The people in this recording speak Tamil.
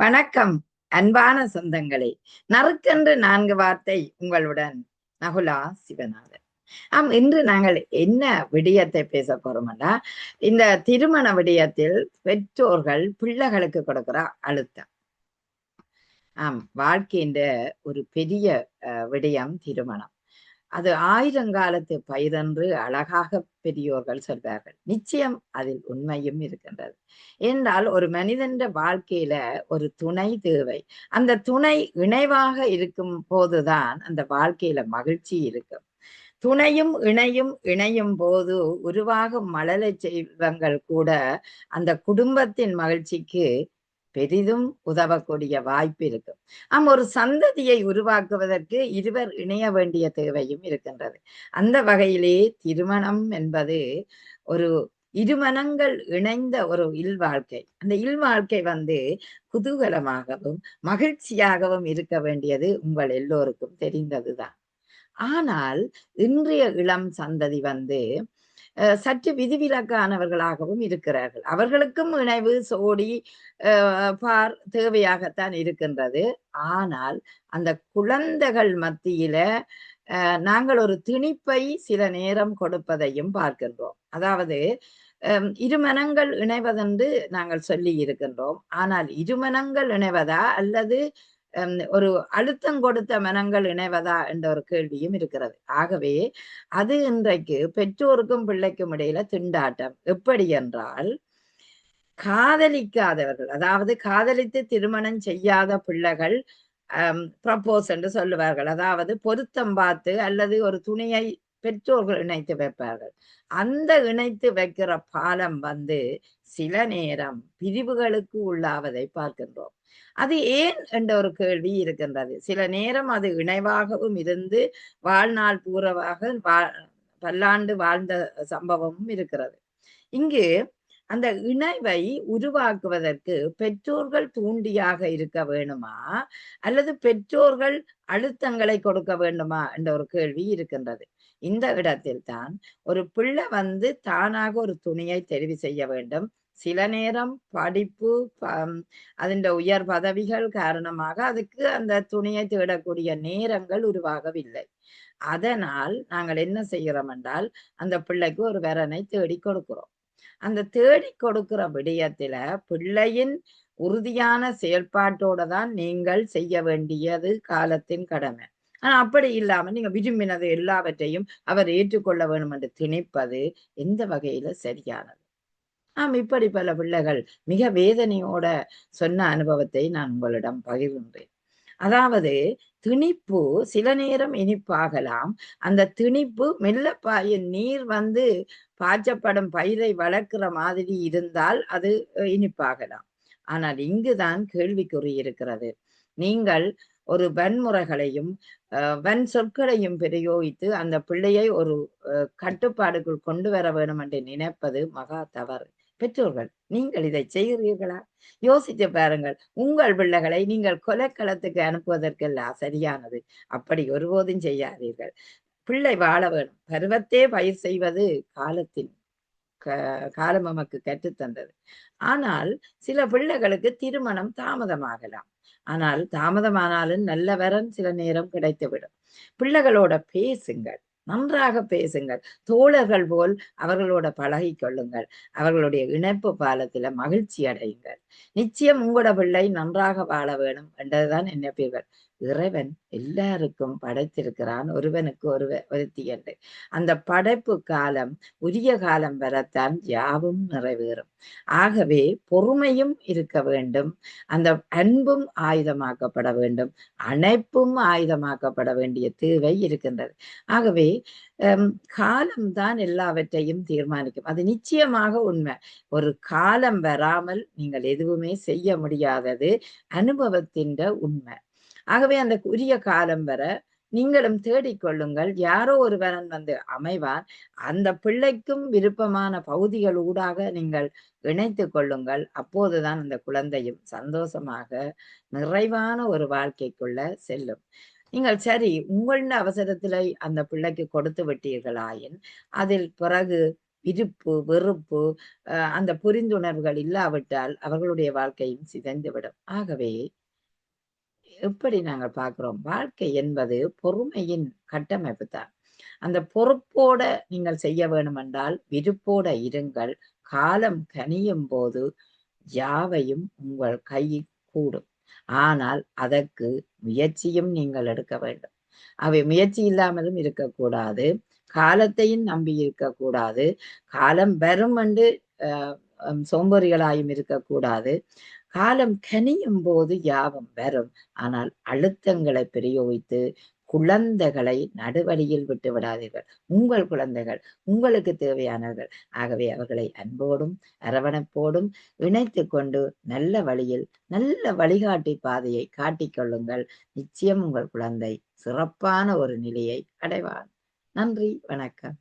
வணக்கம். அன்பான சொந்தங்களே நறுக்கென்று நான்கு வார்த்தை உங்களுடன் நகுலா சிவநாதன். ஆம் இன்று நாங்கள் என்ன விடயத்தை பேச போறோம்னா இந்த திருமண விடயத்தில் பெற்றோர்கள் பிள்ளைகளுக்கு கொடுக்கிற அழுத்தம். ஆம் வாழ்க்கையின் ஒரு பெரிய விடயம் திருமணம். அது ஆயிரங்காலத்து பயிரென்று அழகாக பெரியோர்கள் சொல்வார்கள். நிச்சயம் அதில் உண்மையும் இருக்கின்றது. என்றால் ஒரு மனிதன் வாழ்க்கையில ஒரு துணை தேவை. அந்த துணை இணைவாக இருக்கும் போதுதான் அந்த வாழ்க்கையில மகிழ்ச்சி இருக்கும். துணையும் இணையும் இணையும் போது உருவாகும் மழலை செல்வங்கள் கூட அந்த குடும்பத்தின் மகிழ்ச்சிக்கு பெரிதும் உதவக்கூடிய வாய்ப்பு இருக்கும். ஆம் ஒரு சந்ததியை உருவாக்குவதற்கு இருவர் இணைய வேண்டிய தேவையும் இருக்கின்றது. அந்த வகையிலே திருமணம் என்பது ஒரு இருமனங்கள் இணைந்த ஒரு இல்வாழ்க்கை. அந்த இல்வாழ்க்கை வந்து குதூகலமாகவும் மகிழ்ச்சியாகவும் இருக்க வேண்டியது உங்கள் எல்லோருக்கும் தெரிந்ததுதான். ஆனால் இன்றைய இளம் சந்ததி வந்து சற்று விதிவிலக்கானவர்களாகவும் இருக்கிறார்கள். அவர்களுக்கும் இணைவு சோடி பார் தேவையாகத்தான் இருக்கின்றது. ஆனால் அந்த குழந்தைகள் மத்தியில நாங்கள் ஒரு திணிப்பை சில நேரம் கொடுப்பதையும் பார்க்கின்றோம். அதாவது இருமனங்கள் இணைவதென்று நாங்கள் சொல்லி இருக்கின்றோம். ஆனால் இருமனங்கள் இணைவதா அல்லது ஒரு அழுத்தம் கொடுத்த மனங்கள் இணைவதா என்ற ஒரு கேள்வியும் இருக்கிறது. ஆகவே அது இன்றைக்கு பெற்றோருக்கும் பிள்ளைக்கும் இடையில திண்டாட்டம். எப்படி என்றால் காதலிக்காதவர்கள் அதாவது காதலித்து திருமணம் செய்யாத பிள்ளைகள் ப்ரப்போஸ் என்று சொல்லுவார்கள். அதாவது பொருத்தம் பார்த்து அல்லது ஒரு துணியை பெற்றோர்கள் இணைத்து வைப்பார்கள். அந்த இணைத்து வைக்கிற பாலம் வந்து சில நேரம் பிரிவுகளுக்கு உள்ளாவதை பார்க்கின்றோம். அது ஏன் என்ற ஒரு கேள்வி இருக்கின்றது. சில நேரம் அது இணைவாகவும் இருந்து வாழ்நாள் பூரவாக வா பல்லாண்டு வாழ்ந்த சம்பவமும் இருக்கிறது. இங்கு அந்த இணைவை உருவாக்குவதற்கு பெற்றோர்கள் தூண்டியாக இருக்க வேணுமா? அல்லது பெற்றோர்கள் அழுத்தங்களை கொடுக்க வேண்டுமா? என்ற ஒரு கேள்வி இருக்கின்றது. இந்த இடத்தில் தான் ஒரு பிள்ளை வந்து தானாக ஒரு துணியை தெரிவு செய்ய வேண்டும். சில நேரம் படிப்பு அதன் உயர் பதவிகள் காரணமாக அதுக்கு அந்த துணியை தேடக்கூடிய நேரங்கள் உருவாகவில்லை. அதனால் நாங்கள் என்ன செய்கிறோம் என்றால் அந்த பிள்ளைக்கு ஒரு வரனை தேடி கொடுக்கிறோம். அந்த தேடி கொடுக்கிற விடயத்துல பிள்ளையின் உறுதியான செயல்பாட்டோட தான் நீங்கள் செய்ய வேண்டியது காலத்தின் கடமை. ஆனா அப்படி இல்லாம நீங்க விரும்பினது எல்லாவற்றையும் அவர் ஏற்றுக்கொள்ள வேண்டும் என்று திணிப்பது எந்த வகையில சரியானது. ஆம் இப்படி பல பிள்ளைகள் மிக வேதனையோட சொன்ன அனுபவத்தை நான் உங்களிடம் பகிர்கின்றேன். அதாவது திணிப்பு சில நேரம் இனிப்பாகலாம். அந்த திணிப்பு மெல்ல பாய நீர் வந்து பாய்ச்சப்படும் பயிரை வளர்க்கிற மாதிரி இருந்தால் அது இனிப்பாகலாம். ஆனால் இங்குதான் கேள்விக்குறி இருக்கிறது. நீங்கள் ஒரு வன்முறைகளையும் வன் சொற்களையும் பிரயோகித்து அந்த பிள்ளையை ஒரு கட்டுப்பாடுக்குள் கொண்டு வர வேண்டும் என்று நினைப்பது மகா தவறு. பெற்றோர்கள் நீங்கள் இதை செய்கிறீர்களா? யோசித்து பாருங்கள். உங்கள் பிள்ளைகளை நீங்கள் கொலைக்களத்துக்கு அனுப்புவதற்கெல்லாம் சரியானது? அப்படி ஒருபோதும் செய்யாதீர்கள். பிள்ளை வாழ வேணும். பருவத்தே பயிர் செய்வது காலத்தின் காலம் நமக்கு கற்றுத்தந்தது ஆனால் சில பிள்ளைகளுக்கு திருமணம் தாமதமாகலாம். ஆனால் தாமதமானாலும் நல்ல வரன் சில நேரம் கிடைத்துவிடும். பிள்ளைகளோட பேசுங்கள். நன்றாக பேசுங்கள். தோழர்கள் போல் அவர்களோட பழகி கொள்ளுங்கள். அவர்களுடைய இணைப்பு பாலத்துல மகிழ்ச்சி அடையுங்கள். நிச்சயம் உங்களோட பிள்ளை நன்றாக வாழ வேணும் என்றதுதான் நினைப்பீர்கள் இறைவன் எல்லாருக்கும் படைத்திருக்கிறான். ஒருவனுக்கு ஒரு ஒருத்தி என்று. அந்த படைப்பு காலம் உரிய காலம் வரத்தான் யாவும் நிறைவேறும். ஆகவே பொறுமையும் இருக்க வேண்டும். அந்த அன்பும் ஆயுதமாக்கப்பட வேண்டும். அணைப்பும் ஆயுதமாக்கப்பட வேண்டிய தேவை இருக்கின்றது. ஆகவே காலம்தான் எல்லாவற்றையும் தீர்மானிக்கும். அது நிச்சயமாக உண்மை. ஒரு காலம் வராமல் நீங்கள் எதுவுமே செய்ய முடியாதது அனுபவத்தின் உண்மை. ஆகவே அந்த உரிய காலம் வர நீங்களும் தேடிக்கொள்ளுங்கள் யாரோ ஒருவரன் வந்து அமைவான் அந்த பிள்ளைக்கும் விருப்பமான பகுதிகள் ஊடாக நீங்கள் இணைத்து கொள்ளுங்கள். அப்போதுதான் அந்த குழந்தையும் சந்தோஷமாக நிறைவான ஒரு வாழ்க்கைக்குள்ள செல்லும். நீங்கள் சரி உங்கள அவசரத்துல அந்த பிள்ளைக்கு கொடுத்து விட்டீர்களாயின் அதில் பிறகு விருப்பு வெறுப்பு அஹ் அந்த புரிந்துணர்வுகள் இல்லாவிட்டால் அவர்களுடைய வாழ்க்கையும் சிதைந்துவிடும். ஆகவே எப்படி நாங்கள் பார்க்கிறோம்? வாழ்க்கை என்பது பொறுமையின் கட்டமைப்பு தான். அந்த பொறுப்போட நீங்கள் செய்ய வேணுமென்றால் விருப்போட இருங்கள். காலம் கனியும் போது யாவையும் உங்கள் கையில் கூடும். ஆனால் அதற்கு முயற்சியும் நீங்கள் எடுக்க வேண்டும். அவை முயற்சி இல்லாமலும் இருக்கக்கூடாது. காலத்தையும் நம்பி இருக்கக்கூடாது. காலம் வரும் என்று அஹ், சோம்பேறிகளாயும் இருக்கக்கூடாது. காலம் கனியும் போது யாவும் வரும். ஆனால் அழுத்தங்களை பிரயோகித்து குழந்தைகளை நடுவழியில் விட்டு விடாதீர்கள். உங்கள் குழந்தைகள் உங்களுக்கு தேவையானவர்கள். ஆகவே அவர்களை அன்போடும் அரவணைப்போடும் இணைத்து கொண்டு நல்ல வழியில் நல்ல வழிகாட்டி பாதையை காட்டிக்கொள்ளுங்கள் நிச்சயம் உங்கள் குழந்தை சிறப்பான ஒரு நிலையை அடைவார் நன்றி வணக்கம்.